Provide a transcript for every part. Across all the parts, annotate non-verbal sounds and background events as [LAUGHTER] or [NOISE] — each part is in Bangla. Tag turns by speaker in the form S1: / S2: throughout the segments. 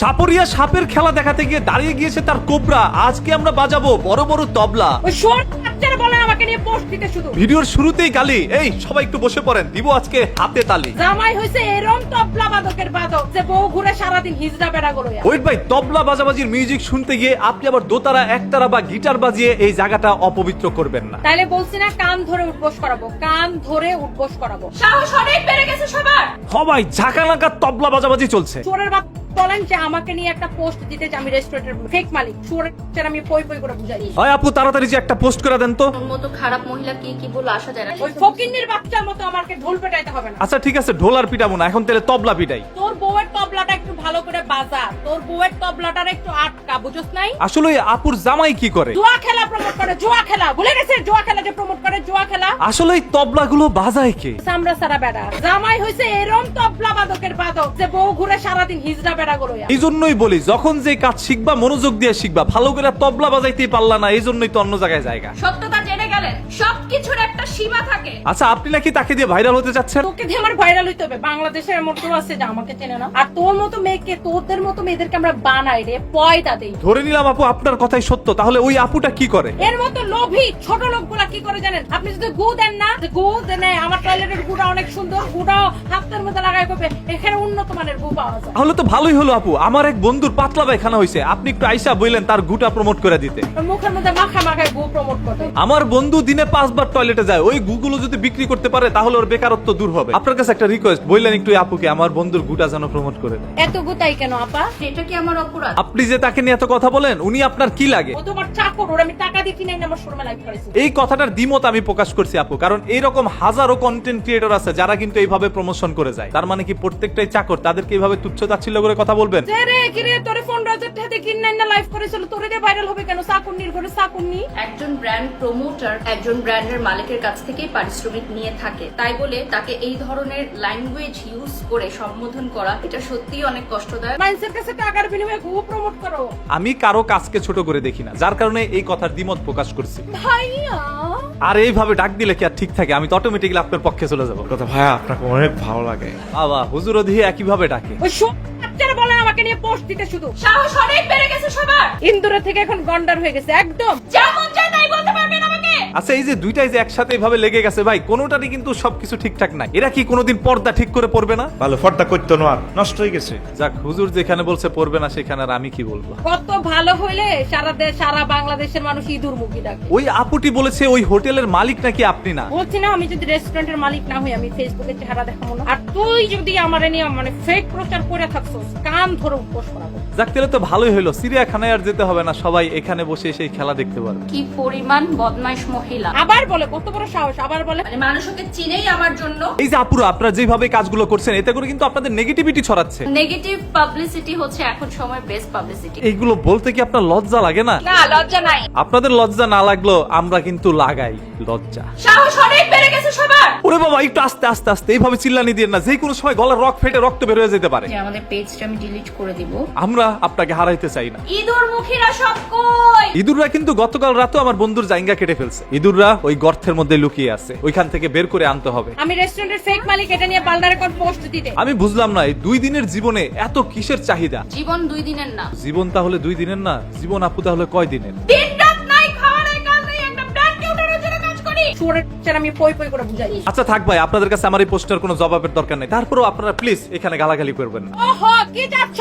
S1: সাপরিয়া সাপের খেলা দেখাতে গিয়ে দাঁড়িয়ে গিয়েছে তার কোবরা। আজকে আমরা বাজাবো বড় বড় তবলা।
S2: ওই শোর বাচ্চারা বলে আমাকে নিয়ে পোস্ট দিতে শুধু।
S1: ভিডিওর শুরুতেই গালি। এই সবাই একটু বসে পড়েন দিব আজকে হাতে তালি।
S2: জামাই এরম তবলা বাদকের বাদক যে বউ ঘুরে সারাদিন হিজড়া বেড়া গড়ে
S1: ওয়েট ভাই তবলা বাজাবাজির মিউজিক শুনতে গিয়ে আপনি আবার দোতারা একতারা বা গিটার বাজিয়ে এই জায়গাটা অপবিত্র করবেন না।
S2: তাইলে বলছি না কান ধরে উঠবোস করাবো কান ধরে উঠবোস করাবো। সাহস অনেক বেড়ে গেছে সবার।
S1: সবাই ঝাঁকানাকা তবলা বাজাবাজি চলছে।
S2: চোরের বলেন যে আমাকে নিয়ে একটা পোস্ট দিতে যে আমি রেস্টুরেন্টের ফেক মালিক চোরের আমি পই পই করে বুঝাই দিই।
S1: হয় আপু তাড়াতাড়ি যে একটা পোস্ট করে দেন তো।
S3: মতো খারাপ মহিলা কি কি বলে আসা যায় না?
S2: ওই ফকিন্নির বাচ্চার মতো আমাকে ঢোল পেটাইতে হবে না।
S1: আচ্ছা ঠিক আছে ঢোলার পিটাবো না এখন তাহলে তবলা পিটাই।
S2: তোর বউয়ের তবলাটা একটু ভালো করে বাজা তোর বউয়ের তবলাটার একটু আটকা বুঝছ নাই?
S1: আসলে ওই আপুর জামাই কি করে?
S2: জুয়া খেলা প্রমোট করে জুয়া খেলা ভুলে গেছে? জুয়া খেলা যে প্রমোট করে জুয়া খেলা?
S1: আসলে এই তবলাগুলো বাজায় কে?
S2: সামরা সারা বেড়া। জামাই হইছে এরম তবলা বাদকের বাদক যে বউ ঘুরে সারাদিন হিজড়া
S1: এই জন্যই বলি যখন যে কাজ শিখবা মনোযোগ দিয়ে শিখবা ভালো করে তবলা বাজাইতেই পারলা না এই জন্যই তো অন্য জায়গায় জায়গা।
S3: সত্যতা জেনে গেলেন সবকিছুর একটা সীমা থাকে।
S1: আচ্ছা আপনি নাকি তাকে দিয়ে ভাইরাল হতে যাচ্ছেন?
S2: তোকে দিয়ে আমার ভাইরাল হইতে হবে। বাংলাদেশের এমন কেউ আছে যে আমাকে চেনে না। আর তোর মতো মেয়েকে তোদের মতো মেয়েদেরকে আমরা বানাই রে পয়দা দেই।
S1: ধরে নিলাম আপু আপনার কথাই সত্য। তাহলে ওই আপুটা কি করে?
S2: এর মতো লোভী ছোট লোকগুলা কি করে জানেন? আপনি যদি গু দেন না যে গু দেন আমার টয়লেটের গুটা অনেক সুন্দর গুটাও হাতের মধ্যে লাগাই করবে। এখানে উন্নত মানের গু পাওয়া যায়।
S1: তাহলে তো ভালোই হলো আপু। আমার এক বন্ধুর পাতলা পায়খানা হয়েছে আপনি একটু আইসা বললেন তার গুটা প্রমোট করে দিতে।
S2: মুখের মধ্যে মাখা মাখায় গু প্রমোট করবে
S1: আমার বন্ধু দিনে পাঁচবার টয়লেটে যায় ওই গুগুলো যদি বিক্রি করতে পারে তাহলে ওর বেকারত্ব দূর হবে। আপনার কাছে একটা রিকোয়েস্ট বললেন একটু আপুকে আমার বন্ধুর গুটা যেন প্রমোট করে দেয়।
S2: এত গুতাই কেন আপা?
S3: এটা কি আমার অপরাধ?
S1: আপনি যে তাকে নিয়ে এত কথা বলেন উনি আপনার কি লাগে?
S2: ও তোমার চাকর ওর আমি টাকা দিয়ে কিনে এনে আমার শোরুমে লাইভ করেছি
S1: এই কথাটার দ্বিমত আমি প্রকাশ করছি আপু কারণ এইরকম হাজারো কন্টেন্ট ক্রিয়েটর আছে যারা কিন্তু এইভাবে প্রমোশন করে যায়। তার মানে কি প্রত্যেকটাই চাকর? তাদেরকে এইভাবে তুচ্ছ তাচ্ছিল্য করে কথা বলবেন?
S2: রে কি রে তোরে ফোন রাজার টাকাতে কিনে এনে লাইভ করেছিল তোরে দিয়ে ভাইরাল হবে কেন? চাকুন্নির ঘরে চাকুন্নি।
S3: একজন ব্র্যান্ড প্রমোটার একজন ব্র্যান্ডের মালিকের কাছ থেকে পারিশ্রমিক নিয়ে থাকে। তাই বলে তাকে এই ধরনের ল্যাঙ্গুয়েজ ইউজ করে সম্বোধন করা এটা সত্যিই অনেক কষ্টদায়ক।
S2: মানুষের কাছে টাকার বিনিময়ে গু প্রমোট করো।
S1: আমি কারও কাজকে ছোট করে দেখি না যার কারণে এই কথার দ্বিমত প্রকাশ করছি।
S2: ভাইয়া!
S1: আর এইভাবে ডাক দিলে কি আর ঠিক থাকে? আমি তো অটোমেটিকলি আপনার পক্ষে চলে যাব।
S4: কথা ভাইয়া আপনাকে অনেক ভালো লাগে।
S1: বাবা হুজুর দিয়ে একইভাবে ডাকে।
S2: ওই সব বাচ্চারা বলে আমাকে নিয়ে পোস্ট দিতে শুধু।
S3: সাহস অনেক বেড়ে গেছে সবার।
S2: ইন্দুরের থেকে এখন গন্ডার হয়ে গেছে একদম।
S3: যেমন চায় তাই বলতে পারবেন আমাকে
S1: আচ্ছা এই যে দুইটাই যে একসাথে এইভাবে লেগে গেছে ভাই কোনোটারই কিন্তু সবকিছু ঠিকঠাক নাই। এরা কি কোনোদিন পর্দা ঠিক করে পড়বে না?
S4: ভালো পর্দা করতো না আর নষ্ট হয়ে গেছে।
S1: যাক হুজুর যেখানে বলছে পড়বে না সেখানে আর আমি কি বলব?
S2: কত ভালো হইলে সারা দেশ সারা বাংলাদেশের মানুষ ইঁদুর মুখী ডাকে
S1: ওই আপুটি বলেছে ওই হোটেলের মালিক নাকি আপনি না?
S2: বলছি না আমি যদি রেস্টুরেন্টের মালিক না হই আমি ফেসবুকে চেহারা দেখাবো না। আর তুই যদি আমার নিয়ে মানে ফেক প্রচার করে থাকছিস কান ধরে উপোস করাবো
S1: যাক তাহলে তো ভালোই হলো সিরিয়াখানায় আর যেতে হবে না সবাই এখানে বসে সেই খেলা দেখতে পারবে।
S3: কি পরিমাণ বদমাইশ মহিলা।
S2: আবার বলে কত বড় সাহস আবার বলে।
S3: মানে মানুষ ওকে চিনেই আমার জন্য।
S1: এই যে আপুরা আপনারা যেভাবে কাজগুলো করছেন এতে করে কিন্তু আপনাদের নেগেটিভিটি ছড়াচ্ছে।
S3: নেগেটিভ পাবলিসিটি হচ্ছে এখন সময় বেস্ট পাবলিসিটি
S1: এইগুলো বলতে কি আপনার লজ্জা লাগে না?
S3: না লজ্জা নাই।
S1: আপনাদের লজ্জা না লাগল আমরা কিন্তু লাগাই লজ্জা।
S3: সাহস অনেক বেড়ে গেছে সবার।
S1: ওরে বাবা একটু আস্তে আস্তে আস্তে এইভাবে চিল্লানি দিয়ে না যে কোনো সময় গলার রক ফেটে রক্ত বের হয়ে যেতে পারে।
S3: যে আমাদের পেজটা আমি ডিলিট করে দিব।
S1: আমরা আপনাকে হারাইতে চাই না।
S3: ইঁদুর মুখীরা সব কই?
S1: ইঁদুররা কিন্তু গতকাল রাতেও আমার বন্ধুর জাইঙ্গা কেটে ফেলছে। ইঁদুররা ওই গর্তের মধ্যে লুকিয়ে আছে। ওইখান থেকে বের করে আনতে হবে।
S2: আমি রেস্টুরেন্টের ফেক মালিক এটা নিয়ে পাল্টা রেকর্ড পোস্ট দিতে।
S1: আমি বুঝলাম না এই দুই দিনের জীবনে এত কিসের চাহিদা?
S3: জীবন দুই দিনের না।
S1: জীবন তাহলে দুই দিনের না? জীবন আপু তাহলে কয় দিনের?
S3: দিন
S2: চোরের আমি পই পই করে বুঝাই।
S1: আচ্ছা থাক ভাই আপনাদের কাছে আমার এই পোস্টার কোনো জবাবের দরকার নেই। তারপরেও আপনারা প্লিজ এখানে গালাগালি করবেন না।
S2: ওহো কি যাচ্ছ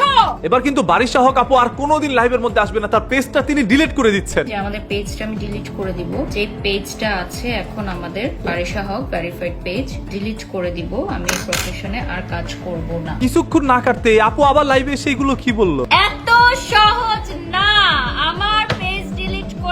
S1: এবার কিন্তু বারিশা হক আপু আর কোনোদিন লাইভের মধ্যে আসবে না তার পেজটা তিনি ডিলিট করে দিচ্ছেন।
S3: যে আমাদের পেজটা আমি ডিলিট করে দিব। যে পেজটা আছে এখন আমাদের Barisha Haque verified page delete করে দিব। আমি প্রফেশনে আর কাজ করব না।
S1: কিছুক্ষণ না কাটতে আপু আবার লাইভে সেইগুলো কি বলল?
S3: এত সহজ না! আমার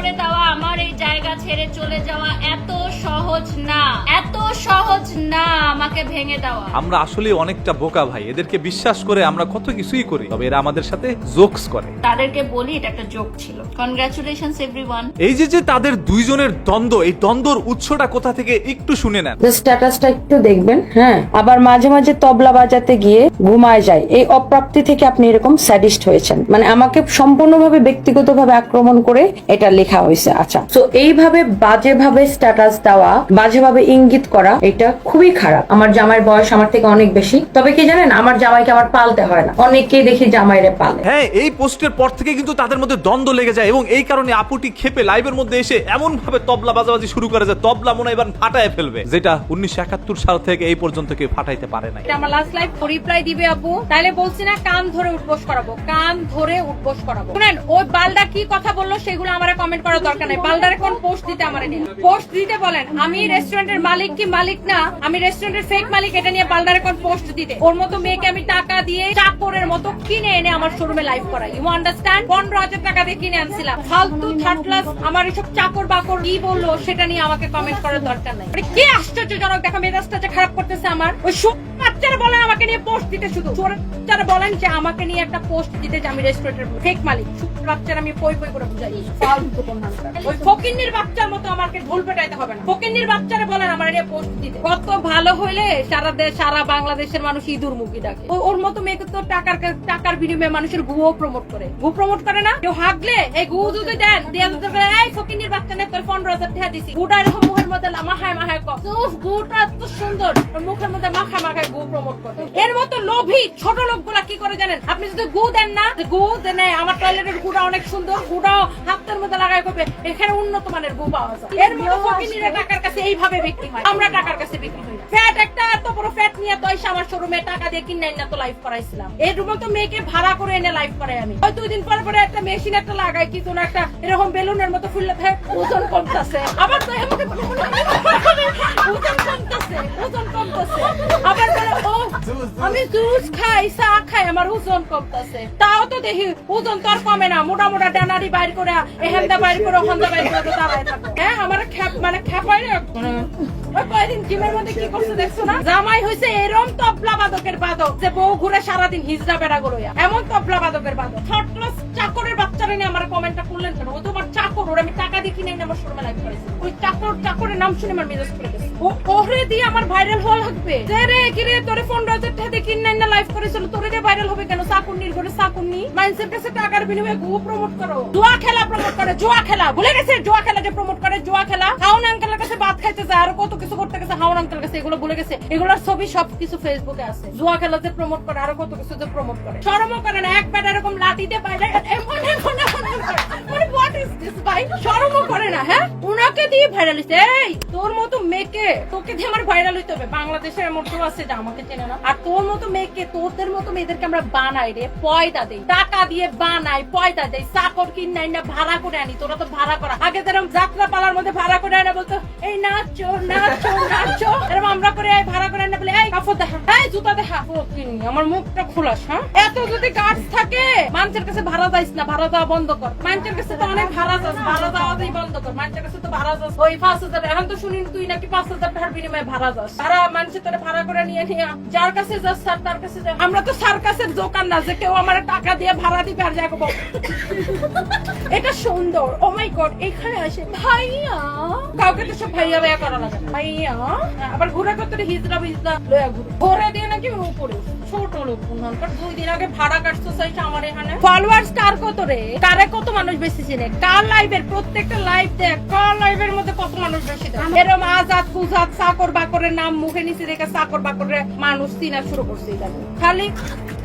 S3: করে দেওয়া আমার এই জায়গা ছেড়ে চলে যাওয়া এত সহজ না। এত সহজ না আমাকে ভেঙে দেওয়া।
S1: আমরা আসলে অনেকটা বোকা ভাই এদেরকে বিশ্বাস করে আমরা কত কিছুই করি তবে এরা আমাদের সাথে জোকস করে।
S3: তাদেরকে বলি এটা একটা জোক ছিল। কনগ্রাচুলেশনস এভরিওয়ান
S1: এই যে যে তাদের দুইজনের দ্বন্দ্ব এই দ্বন্দ্বর উৎসটা কোথা থেকে একটু শুনে নেন।
S5: স্ট্যাটাসটা একটু দেখবেন হ্যাঁ? আবার মাঝে মাঝে তবলা বাজাতে গিয়ে ঘুমায় যায়। এই অপ্রাপ্তি থেকে আপনি এরকম স্যাডিস্ট হয়েছেন। মানে আমাকে সম্পূর্ণভাবে ব্যক্তিগতভাবে আক্রমণ করে এটা লেখা হয়েছে আচ্ছা। তো এইভাবে বাজেভাবে স্ট্যাটাস দেওয়া বাজেভাবে ইঙ্গিত করা এটা খুবই খারাপ। আমার জামাইয়ের বয়স আমার থেকে অনেক বেশি। তবে কি জানেন আমার জামাইকে আমার পালতে হয় না। অনেককেই দেখি জামাইরে পালে।
S1: হ্যাঁ এই পোস্টের পর থেকে কিন্তু তাদের মধ্যে দ্বন্দ্ব লেগে যায় এবং এই কারণে আপুটি খেপে লাইভের মধ্যে এসে এমন ভাবে তবলা বাজাবাজি শুরু করে যে তবলা মনে এবার ফাটায় ফেলবে যেটা উনিশশো একাত্তর সাল থেকে এই পর্যন্ত কেউ ফাটাইতে পারে নাই।
S2: এটা আমার লাস্ট লাইভ রিপ্লাই দিবে আপু। তাহলে বলছি না কান ধরে উঠবোস করাবো কান ধরে উঠবোস করাবো। শুনেন ওই বালদা কি কথা বলল সেগুলো আমার কমেন্ট করার দরকার নাই। বালদারে কোন পোস্ট দিতে আমার নিয়ে পোস্ট দিতে বলেন আমি রেস্টুরেন্টের মালিক কি মালিক না, আমি রেস্টুরেন্টের ফেক মালিক, এটা নিয়ে পাল্টার এখন পোস্ট দিতে। ওর মতো মেয়েকে আমি টাকা দিয়ে চাকরের মতো কিনে এনে আমার শোরুমে লাইভ করাই। ইউ আন্ডারস্ট্যান্ড পনেরো হাজার টাকা দিয়ে কিনে আনছিলাম। ফালতু থার্ড আমার এসব চাকর বাকর কি বলল, সেটা নিয়ে আমাকে কমেন্ট করার দরকার নাই। কে কি আশ্চর্যজনক দেখো মেজাজটা যে খারাপ করতেছে আমার। ওই বলেন আমাকে নিয়ে পোস্ট দিতে শুধু বলেন যে আমাকে নিয়ে একটা পোস্ট দিতে যে আমি রেস্টুরেন্টের ফেক মালিক বাচ্চারা আমি পই পই করে বুঝাই। ওই ফকিন্নির বাচ্চার মতো আমাকে ভুল পেটাইতে হবে না। ফকিন্নির বাচ্চারা বলেন আমার নিয়ে পোস্ট দিতে। কত ভালো হইলে সারা দেশ সারা বাংলাদেশের মানুষ ইঁদুর মুখী ডাকে। ওর মতো মেয়েকে তো টাকার টাকার বিনিময়ে মানুষের গুও প্রমোট করে। গু প্রমোট করে না? কেউ হাগলে এই গু যদি দেন দিয়ে এই ফকিন্নির বাচ্চা নে তোর পনেরো হাজার টাকা দিছি। গুটা এরকম মুখের মধ্যে মাহায় মাহায় কম গুটা এত সুন্দর। মুখের মধ্যে মাখা মাখায় গু এর মতো লোভী ছোট লোকগুলা কি করে জানেন? আপনি যদি গু দেন না গু দেন আমার টয়লেটের গুটা অনেক সুন্দর গুটাও হাতের মধ্যে লাগায় করবে, এখানে উন্নত মানের গু পাওয়া যায়। এর মতো ফকিন্নিরা টাকার কাছে এইভাবে বিক্রি হয়। আমরা টাকার কাছে বিক্রি হই ফ্যাট একটা এত বড় ফ্যাট নিয়ে তো এসে আমার শোরুমে টাকা দিয়ে কিনে না তো লাইভ করাইছিলাম। এর মতো মেয়েকে ভাড়া করে এনে লাইভ করাই আমি। ওই দুই দিন পর একটা মেশিন একটা লাগাই কি তোর একটা এরকম বেলুনের মতো ফুললে থাকে ওজন কমতেছে। আবার তো এমন ওজন কমতেছে ওজন কমতেছে। আবার আমি জুস খাই, চা খাই, আমার ওজন কমতেছে। তাও তো দেখি ওজন তো আর কমে না। মোটা মোটা বাইর করে বাইর করে বাইর করে দাঁড়ায় হ্যাঁ আমার খ্যাপ মানে কয়দিন জিমের মধ্যে কি না? জামাই হইছে এরম তবলা বাদকের বাদক যে বউ ঘুরে সারাদিন হিজড়া বেড়া গড়ইয়া এমন তবলা বাদকের বাদক। চাকরের নিয়ে আমার কমেন্টটা করলেন কেন? ও তোমার চাকর, ওর আমি টাকা দিয়ে কিনে আমার শোরুমে লাইভ করেছি। ওই চাকর, চাকরের নাম শুনে আমার মেজাজ করে গেছে। ও ওহরে দিয়ে আমার ভাইরাল হওয়া লাগবে। যে রে, কি রে, তোরে পনেরো হাজার টাকা দিয়ে কিনে এনে লাইভ করেছিল। তোরে দিয়ে ভাইরাল হবে কেন? চাকুন্নির ঘরে চাকুন্নি মাইন্সের কাছে টাকার বিনিময়ে গু প্রমোট করো। জুয়া খেলা প্রমোট করে, জুয়া খেলা। ভুলে গেছে? জুয়া খেলা যে প্রমোট করে, জুয়া খেলা? হাউন আঙ্কেলের কাছে ভাত খাইতে যায়, আর কত কিছু করতে গেছে হাউন আঙ্কেলের কাছে, এগুলো ভুলে গেছে। এগুলোর ছবি সব কিছু ফেসবুকে আছে। জুয়া খেলা যে প্রমোট করে, আরও কত কিছু যে প্রমোট করে। শরমও করে না, এক প্যাট এরকম লাঠিতে পাইলে এমন এমন ভাড়া তোরা তো ভাড়া করা। আগে যেরকম যাত্রা পালার মধ্যে ভাড়া করে আনা বলতো, এই নাচো নাচো নাচো। এরকম আমরা করে ভাড়া করে আনা বলে দেখা জুতা দেখা। আমার মুখটা খোলাস হ্যাঁ? এত যদি গাছ থাকে, মানুষের কাছে ভাড়া যাইস না, ভাড়া বন্ধ কর। মানুষের কাছে তো অনেক যাস বন্ধ কর। মানুষের কাছে তো যাস ওই পাঁচ হাজার এখন তো তুই নাকি পাঁচ হাজার টাকার বিনিময়ে ভাড়া যাস। ভাড়া মানুষের তোরা ভাড়া করে নিয়ে নিয়ে যার কাছে যাস স্যার তার কাছে যা আমরা তো সার্কাসের দোকান না, যে কেউ আমার টাকা দিয়ে ভাড়া দিবে আর যাব এটা সুন্দর। ও মাই গড এখানে আসে। ভাইয়া! কাউকে তো সব ভাইয়া ভাইয়া করা লাগে ভাইয়া! আবার ঘুরে করতে হিজড়া বিজড়া লয়া ঘুরে। ঘুরে দিয়ে নাকি উপরে। ছোট লোক দুই দিন আগে ভাড়া কাটছো সাইছে আমার এখানে। ফলোয়ার কার কত রে? কারে কত মানুষ বেশি চিনে কার লাইভের প্রত্যেকটা লাইভ দেখ কার লাইভের মধ্যে কত মানুষ বেশি দেখ এরম আজাদ ফুজাদ চাকর বাকরের নাম মুখে নিচে রেখে চাকর বাকরের মানুষ চিনা শুরু করছে। খালি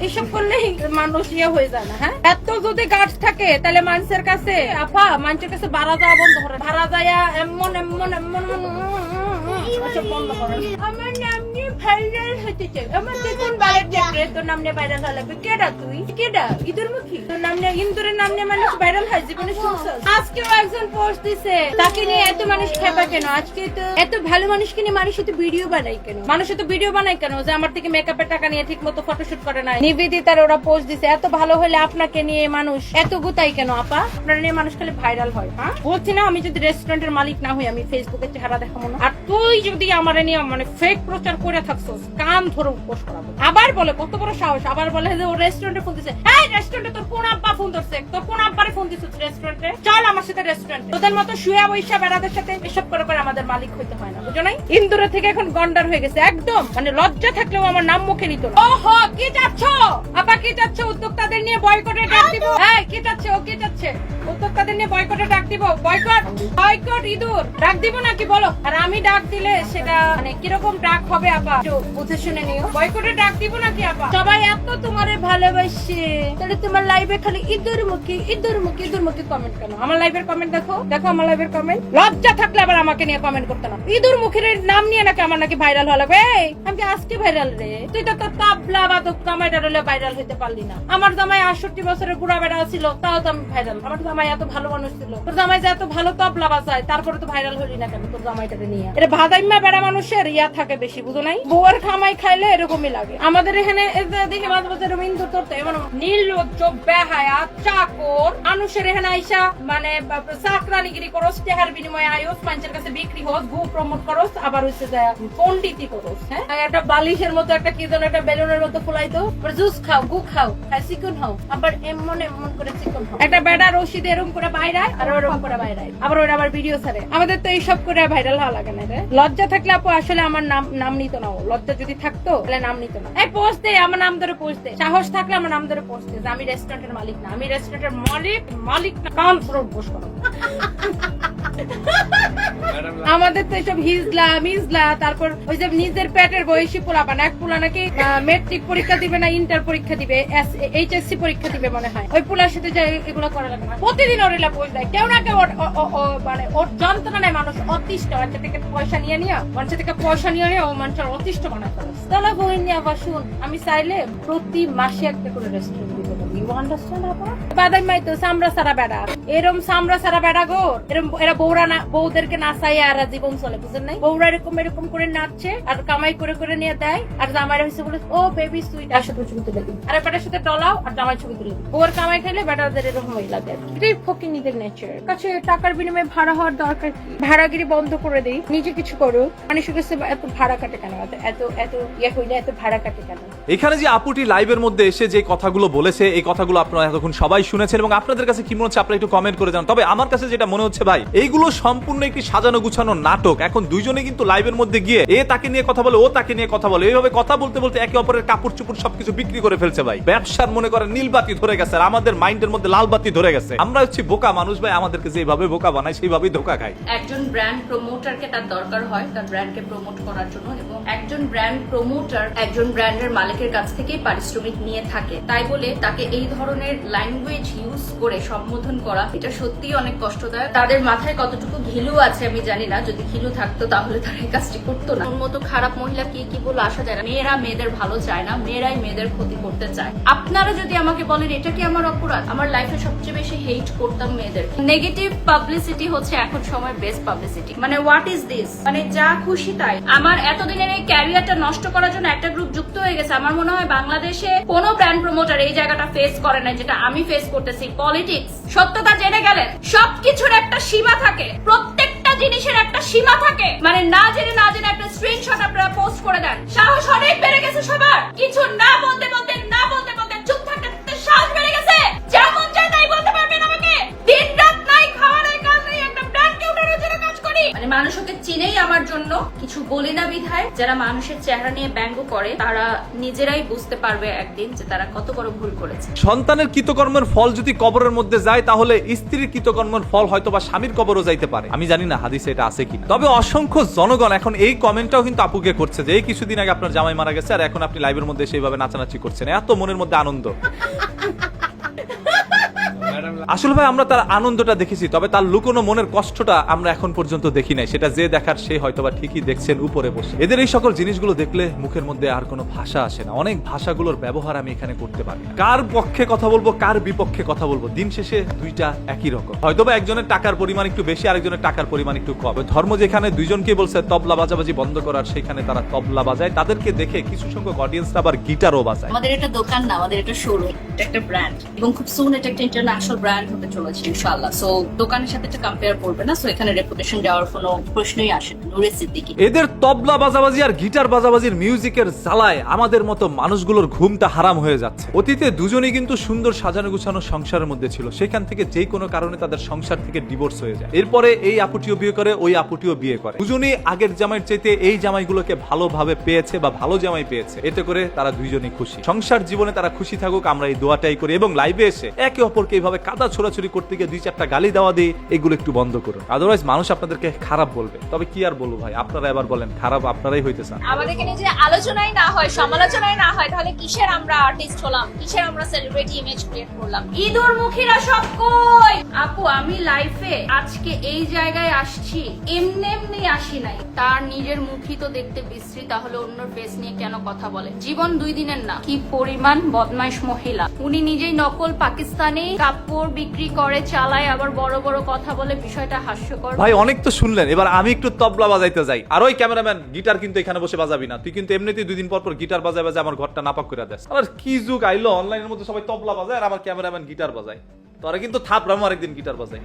S2: এসব করলেই মানুষ ইয়ে হয়ে যায় না হ্যাঁ এত যদি গাছ থাকে তাহলে মানুষের কাছে আপা মানুষের কাছে ভাড়া যাওয়া বন্ধ করে ভাড়া যায় এমন এমন এমন এমন আচ্ছা, বন্ধ করেন। আমার নাম ভাইরাল হতে চাই আমার দেখুন বাইরের দেখলে তোর নাম ভাইরাল হওয়া লাগবে কেডা তুই? কেডা? ইঁদুর মুখী? তোর নাম ইন্দুরের নাম মানুষ ভাইরাল হয় জীবনে শুনছস আজকেও একজন পোস্ট দিছে তাকে নিয়ে এত মানুষ খেপা কেন? আজকে তো এত ভালো মানুষকে নিয়ে মানুষ তো ভিডিও বানাই কেন? মানুষ তো ভিডিও বানায় কেন যে আমার থেকে মেকআপের টাকা নিয়ে ঠিক মতো ফটোশুট করে নাই? নিবেদিতার ওরা পোস্ট দিছে এত ভালো হলে আপনাকে নিয়ে মানুষ এত গুতাই কেন আপা? আপনার নিয়ে মানুষ খালি ভাইরাল হয় হ্যাঁ? বলছি না আমি যদি রেস্টুরেন্টের মালিক না হই আমি ফেসবুকে চেহারা দেখাবো না। আর তুই যদি আমার নিয়ে মানে ফেক প্রচার করে থাকছস কান ধরে উপোস করাবো। আবার বলে কত বড় সাহস আবার বলে যে ও রেস্টুরেন্টে ফোন দিছে। এই রেস্টুরেন্টে তোর কোন আব্বা ফোন ধরছে? তো কোন আব্বারে ফোন দিছিস রেস্টুরেন্টে চল আমার সাথে রেস্টুরেন্টে তোদের মতো শুয়া বৈশা বেড়াদের সাথে এসব করে করে আমাদের মালিক হইতে হয় না বুঝো নাই? ইন্দুরে থেকে এখন গন্ডার হয়ে গেছে একদম। মানে লজ্জা থাকলেও আমার নাম মুখে নিত না। ওহো কি চাচ্ছ? আপা কি চাচ্ছ? উদ্যোক্তাদের নিয়ে বয়কটে ডাক দিব? হ্যাঁ কি চাচ্ছে? ও কি চাচ্ছে? উদ্যোক্তাদের নিয়ে বয়কটে ডাক দিব। বয়কট বয়কট ইঁদুর। ডাক দিব নাকি, বলো। আর আমি ডাক দিলে সেটা মানে কীরকম ডাক হবে আপা? একটু বুঝে শুনে নিও। বয়কটে ডাক দিব নাকি আপা? সবাই এত তোমারে তাহলে তোমার লাইভে খালি ইঁদুর ইঁদুর ইঁদুর কমেন্ট কেন? আমার লাইভের কমেন্ট দেখো। দেখো আমার লাইভের কমেন্ট লজ্জা থাকলে আবার আমাকে নিয়ে কমেন্ট করতে না। ইঁদুর মুখের নাম নিয়ে নাকি আমার নাকি ভাইরাল হওয়া লাগবে? আমি আজকে ভাইরাল রে? তুই তো তোর তাবলা বাদক জামাইটা রলে ভাইরাল হইতে পারলি না। আমার জামাই আটষট্টি বছরের বুড়া বেড়া ছিল, তাও তো আমি ভাইরাল আমার জামাই এত ভালো মানুষ ছিল। তোর জামাই এত ভালো তবলা বাজায়, তারপরে তো ভাইরাল হলি না কেন তোর জামাইটাকে নিয়ে? এটা ভাদাইম্মা বেড়া মানুষের ইয়া থাকে বেশি, বুঝো নাই? বউয়ের খামাই খাইলে এরকমই লাগে। আমাদের এখানে দেখে মাঝে মাঝে তোরতে এমন নির্লজ্জ, বেহায়া, চাকর। মানুষের এখানে আইসা মানে করস বিনিময়ে আয়স মানুষের কাছে বিক্রি হোস গু প্রমোট করস, আবার হচ্ছে পন্ডিতি করস হ্যাঁ? একটা বালিশের মতো একটা, কি যেন একটা বেলুনের মতো ফুলাইতো জুস খাও গু খাও চিকন খাও আবার এমন এমন করে চিকন খাও একটা বেড়া রশিদ এরকম করে বাইরায় আর ওরকম করে বাইরায় আবার ওরা আবার ভিডিও ছাড়ে। আমাদের তো এইসব করে ভাইরাল হওয়া লাগে না রে। লজ্জা থাকলে আপু আসলে আমার নাম নাম নিত না ও। লজ্জা যদি থাকতো তাহলে নাম নিত না। এই পোস্ট দে আমার নাম ধরে পোস্ট দে। সাহস থাকলে আমার নাম ধরে পোস্ট দে যে আমি রেস্টুরেন্টের মালিক না। আমি রেস্টুরেন্টের মালিক মালিক না কান ধরে উঠবোস করো। [LAUGHS] আমাদের তো এসব হিজলা মিজলা তারপর ওই যে নিজের পেটের বয়সী পোলা বানা এক পোলা নাকি মেট্রিক পরীক্ষা দিবে না ইন্টার পরীক্ষা দিবে এইচএসসি পরীক্ষা দিবে মনে হয়। ওই পোলার সাথে যে এগুলো করা লাগে না। প্রতিদিন ওর পোষ দেয়। কেউ না কেউ মানে ওর যন্ত্রণা নেয় মানুষ। অতিষ্ঠ। মানুষের থেকে পয়সা নিয়ে নিয়ে মানুষের থেকে পয়সা নিয়ে নিয়ে ও মানুষের অতিষ্ঠ বানায় তাহলে বই নিয়ে আবার শুন। আমি চাইলে প্রতি মাসে একটা করে রেস্টুরেন্ট দিতে পারি। ইউ আন্ডারস্ট্যান্ড আপা? মাই তো সামরা সারা বেড়া। এরম সামরা সারা বেড়া গো। এরম এরা বৌরা না আর জীবন চলে, বুঝেন নাই? বৌরা এরকম এরকম করে নাচছে আর কামাই করে করে নিয়ে দেয় আর হয়েছে বলে, ও বেবি সুইট আর সাথে ছবি তুলে আর বেটার সাথে টলাও আর জামাই ছবি তুলে কামাই বেটাদের এরকম হয়ে লাগে। এটাই ফকির নিজের নেচার কাছে টাকার বিনিময়ে ভাড়া হওয়ার দরকার ভাড়াগিরি বন্ধ করে দেই। নিজে কিছু করো। মানুষের কাছে এত ভাড়া কাটে কেন? এত এত ইয়ে হইলে এত ভাড়া কাটে কেন?
S1: এখানে যে আপুটি লাইভের মধ্যে এসে যে কথাগুলো বলেছে, এই কথাগুলো আপনারা এতক্ষণ সবাই শুনেছেন এবং আপনাদের কাছে কি মনে হচ্ছে আপনারা একটু কমেন্ট করে জানান। তবে আমার কাছে যেটা মনে হচ্ছে ভাই, এইগুলো সম্পূর্ণ একটি সাজানো গুছানো নাটক। এখন দুইজনে কিন্তু লাইভের মধ্যে গিয়ে এ তাকে নিয়ে কথা বলে, ও তাকে নিয়ে কথা বলে। এইভাবে কথা বলতে বলতে একে অপরের কাপড় চুপড় সবকিছু বিক্রি করে ফেলছে ভাই। ব্যবসার মনে করেন নীল বাতি ধরে গেছে আর আমাদের মাইন্ডের মধ্যে লাল বাতি ধরে গেছে। আমরা হচ্ছে বোকা মানুষ ভাই, আমাদেরকে যেভাবে বোকা বানায় সেইভাবেই ধোকা খায়।
S3: একজন ব্র্যান্ড প্রমোটারকে তার দরকার হয় তার ব্র্যান্ডকে প্রমোট করার জন্য এবং একজন ব্র্যান্ড প্রমোটার একজন ব্র্যান্ডের মালিকের কাছ থেকে পারিশ্রমিক নিয়ে থাকে। তাই বলে তাকে এই ধরনের ল্যাঙ্গুয়েজ ইউজ করে সম্বোধন করা, এটা সত্যিই অনেক কষ্টদায়ক। তাদের মাথায় কতটুকু ঘিলু আছে আমি জানি না, যদি ঘিলু থাকতো তাহলে তারা এই কাজটি করতো না। মতো খারাপ মহিলা কি কি বলে আসা যায় না। মেয়েরা মেয়েদের ভালো চায় না, মেয়েরাই মেয়েদের ক্ষতি করতে চায়। আপনারা যদি আমাকে বলেন, এটা কি আমার অপরাধ? আমার লাইফে সবচেয়ে বেশি হেট করতাম মেয়েদের। নেগেটিভ পাবলিসিটি হচ্ছে এখন সময় বেস্ট পাবলিসিটি মানে হোয়াট ইজ দিস মানে যা খুশি তাই। আমার এতদিনের এই ক্যারিয়ারটা নষ্ট করার জন্য একটা গ্রুপ যুক্ত হয়ে গেছে। আমার মনে হয় বাংলাদেশে কোনো ব্র্যান্ড প্রমোটার এই জায়গাটা ফেস করে না যেটা আমি ফেস করতেছি পলিটিক্স সত্যতা জেনে গেলেন সবকিছুর একটা সীমা থাকে, প্রত্যেকটা জিনিসের একটা সীমা থাকে। মানে না জেনে না জেনে একটা স্ক্রিনশট আপনারা পোস্ট করে দেন। সাহস অনেক বেড়ে গেছে সবার। কিছু না বলতে বলতে বলি না বিধায় যারা মানুষের চেহারা নিয়ে ব্যঙ্গ করে, তারা নিজেরাই বুঝতে পারবে একদিন যে তারা কত বড় ভুল করেছে।
S1: সন্তানের কৃতকর্মের ফল যদি কবরের মধ্যে যায়, তাহলে স্ত্রীর কৃতকর্মের ফল হয়তো বা স্বামীর কবরও যাইতে পারে। আমি জানি না হাদিসে এটা আছে কিনা। তবে অসংখ্য জনগণ এখন এই কমেন্টটাও কিন্তু আপুকে করছে যে, এই কিছুদিন আগে আপনার জামাই মারা গেছে, আর এখন আপনি লাইভের মধ্যে সেইভাবে নাচানাচি করছেন। এত মনের মধ্যে আনন্দ। আসলে ভাই, আমরা তার আনন্দটা দেখেছি, তবে তার লুকোনো মনের কষ্টটা আমরা এখন পর্যন্ত দেখি নাই। সেটা যে দেখার, সে হয়তোবা ঠিকই দেখছেন উপরে বসে। এদের এই সকল জিনিসগুলো দেখলে মুখের মধ্যে আর কোনো ভাষা আসে না। অনেক ভাষাগুলোর ব্যবহার আমি এখানে করতে পারি কার পক্ষে কথা বলব, কার বিপক্ষে কথা বলব, দিন শেষে দুইটা একই রকম। হয়তোবা একজনের টাকার পরিমাণ একটু বেশি, আরেকজনের টাকার পরিমাণ একটু কম। ধর্ম যেখানে দুইজনকে বলছে, তবলা বাজাবাজি বন্ধ করার, সেখানে তারা তবলা বাজায়। তাদেরকে দেখে কিছু সংখ্যক অডিয়েন্স আবার গিটারও বাজায়।
S3: আমাদের এটা দোকান না, আমাদের এটা শোরুম এটা একটা ব্র্যান্ড এবং খুব সুন এটা একটা ইন্টারন্যাশনাল ব্র্যান্ড হতে চলেছে, ইনশাআল্লাহ। সো দোকানের সাথে এটা কম্পেয়ার করবে না? সো এখানে রেপুটেশন যাওয়ার কোনো প্রশ্নই আসে না নুরে সিদ্দিকি
S1: এদের তবলা বাজাবাজি আর গিটার বাজাবাজির মিউজিকের জ্বালায় আমাদের মতো মানুষগুলোর ঘুমটা হারাম হয়ে যাচ্ছে। অতীতে দুজনেই কিন্তু সুন্দর সাজানো গুছানো সংসারের মধ্যে ছিল। সেখান থেকে যে কোনো কারণে তাদের সংসার থেকে ডিভোর্স হয়ে যায়। এরপরে এই আপুটিও বিয়ে করে, ওই আপুটিও বিয়ে করে। দুজনেই আগের জামাইয়ের চাইতে এই জামাইগুলোকে ভালোভাবে পেয়েছে বা ভালো জামাই পেয়েছে। এতে করে তারা দুইজনই খুশি। সংসার জীবনে তারা খুশি থাকুক, আমরা এই দোয়াটাই করি এবং লাইভে এসে একে অপরকে এইভাবে কাদা ছোড়াছুড়ি করতে গিয়ে দুই চারটা গালি দেওয়া দিয়ে এগুলো একটু বন্ধ করুন। আদারওয়াইজ মানুষ আপনাদেরকে খারাপ বলবে। তবে কি আর বলব ভাই? আপনারা এবার বলেন খারাপ আপনারাই হইতে চান
S6: আমাদেরকে নিয়ে যদি আলোচনাই না হয় সমালোচনাই না হয় তাহলে কিসের আমরা আর্টিস্ট হলাম? কিসের আমরা সেলিব্রিটি ইমেজ ক্রিয়েট করলাম?
S3: ইঁদুর মুখীরা সব কই? আপু আমি লাইফে আজকে এই জায়গায় আসছি এমনি এমনি আসি নাই। তার নিজের মুখই তো দেখতে বিশ্রী তাহলে অন্য ফেস নিয়ে কেন কথা বলে? জীবন দুই দিনের না। কি পরিমাণ বদমাইশ মহিলা। উনি নিজেই নকল পাকিস্তানি কাপড় বিক্রি করে, চালায়, আবার বড় বড় কথা বলে বিষয়টা হাস্যকর।
S1: ভাই, অনেক তো শুনলেন। এবার আমি একটু তবলা বাজাইতে যাই। আর ওই ক্যামেরাম্যান, গিটার কিন্তু এখানে বসে বাজাবি না। তুই কিন্তু এমনিতেই দুই দিন পর পর গিটার বাজায় বাজায় আমার ঘরটা নাপাক করে দেয় আর কি যুগ আইলো, অনলাইনের মধ্যে সবাই তবলা বাজায় আর আমার ক্যামেরাম্যান গিটার বাজায়। তোরা কিন্তু থাপ রামো আরেকদিন গিটার বাজাই